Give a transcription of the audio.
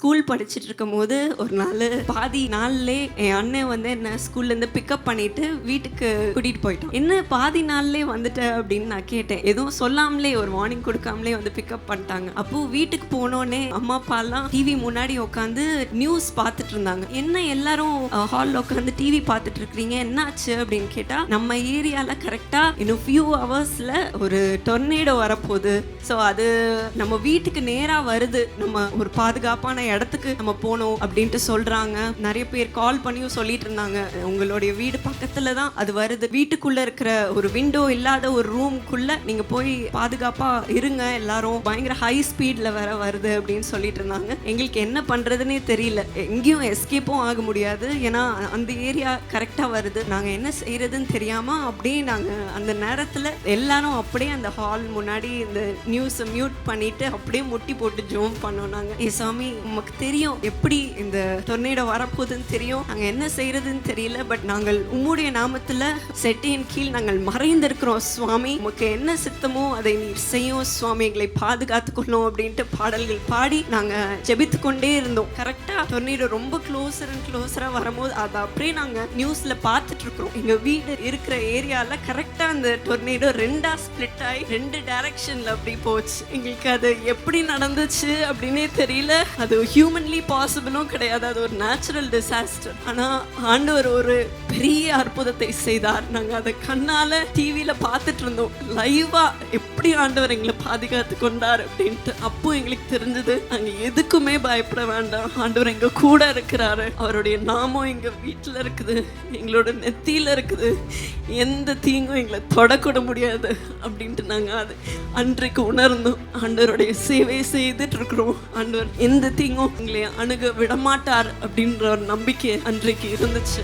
School படிச்சுட்டு இருக்கும் போது ஒரு நாள் பாதி நாள்லே என் அண்ணன் வந்து என்ன ஸ்கூல்லேருந்து பிக்கப் பண்ணிட்டு வீட்டுக்கு கூட்டிகிட்டு போயிட்டான். என்ன பாதி நாள்லே வந்துட்ட அப்படின்னு நான் கேட்டேன். எதுவும் சொல்லாமலே ஒரு வார்னிங் கொடுக்காமலே வந்து பிக்கப் பண்ணிட்டாங்க. அப்போ வீட்டுக்கு போனோடனே அம்மா அப்பாலாம் டிவி முன்னாடி உட்காந்து நியூஸ் பார்த்துட்டு இருந்தாங்க என்ன எல்லாரும் ஹாலில் உட்காந்து டிவி பார்த்துட்டு இருக்கிறீங்க என்னாச்சு அப்படின்னு கேட்டால் நம்ம ஏரியாவில் கரெக்டாக இன்னும் ஃபியூ ஹவர்ஸில் ஒரு டொர்னேடோ வரப்போகுது. ஸோ அது நம்ம வீட்டுக்கு நேராக வருது. நம்ம ஒரு பாதுகாப்பான இடத்துக்கு நம்ம போனோம் அப்படின்ட்டு சொல்றாங்க. நிறைய பேர் கால் பண்ணியும் சொல்லிட்டு இருந்தாங்க உங்களுடைய வீடு பக்கத்துல தான் அது வருது. வீட்டுக்குள்ள இருக்கிற ஒரு விண்டோ இல்லாத ஒரு ரூம்குள்ள நீங்க போய் பாதுகாப்பா இருங்க எல்லாரும். பயங்கர ஹை ஸ்பீட்ல வர வருது அப்படின்னு சொல்லிட்டு இருந்தாங்க எங்களுக்கு என்ன பண்றதுன்னே தெரியல. எங்கேயும் எஸ்கேப்பும் ஆக முடியாது. ஏன்னா அந்த ஏரியா கரெக்டா வருது. நாங்க என்ன செய்யறதுன்னு தெரியாம அப்படியே நாங்க அந்த நேரத்துல எல்லாரும் அப்படியே அந்த ஹால் முன்னாடி இந்த நியூஸை மியூட் பண்ணிட்டு அப்படியே முட்டி போட்டு ஜோம் பண்ணோம் நாங்க. ஏ சாமி நமக்கு தெரியும் எப்படி இந்த டொர்னேடோ வரப்போகுதுன்னு தெரியும். நாங்கள் என்ன செய்யறதுன்னு தெரியல பட் நாங்கள் உம்முடைய நாமத்துல செட்டியின் கீழ் நாங்கள் மறைந்திருக்கிறோம். சுவாமி உமக்கு என்ன சித்தமோ அதை நீர் செய்யும். சுவாமி எங்களை பாதுகாத்து கொள்ளும் அப்படின்ட்டு பாடல்கள் பாடி நாங்க ஜெபித்து கொண்டே இருந்தோம் கரெக்டா டொர்னேடோ ரொம்ப க்ளோசர் அண்ட் க்ளோஸரா வரும்போது அதை அப்படியே நாங்க நியூஸ்ல பார்த்துட்டு இருக்கிறோம் எங்க வீடு இருக்கிற ஏரியால கரெக்டா அந்த டொர்னேடோ ரெண்டா ஸ்ப்ளிட் ஆகி ரெண்டு டைரக்ஷன்ல அப்படி போச்சு. எங்களுக்கு அது எப்படி நடந்துச்சு அப்படின்னே தெரியல. அது ஹியூமன்லி பாசிபிளும் கிடையாது. அது ஒரு நேச்சுரல் டிசாஸ்டர் ஆனால் ஆண்டவர் ஒரு பெரிய அற்புதத்தை செய்தார். நாங்கள் அதை கண்ணால் டிவியில் பார்த்துட்டு இருந்தோம். லைவாக எப்படி ஆண்டவர் எங்களை பாதுகாத்து கொண்டார் அப்படின்ட்டு அப்போ எங்களுக்கு தெரிஞ்சது. நாங்க எதுக்குமே பயப்பட வேண்டாம். ஆண்டவர் எங்கள் கூட இருக்கிறாரு. அவருடைய நாமம் எங்கள் வீட்டில் இருக்குது. எங்களோட நெத்தியில் இருக்குது. எந்த தீங்கும் எங்களை தொடக்கூட முடியாது அப்படின்ட்டு நாங்கள் அது அன்றைக்கு உணர்ந்தோம். ஆண்டவருடைய சேவை செய்துட்டு இருக்கிறோம். ஆண்டவர் எந்த தீங்கும் எங்களை அணுக விடமாட்டார் அப்படின்ற ஒரு நம்பிக்கை அன்றைக்கு இருந்துச்சு.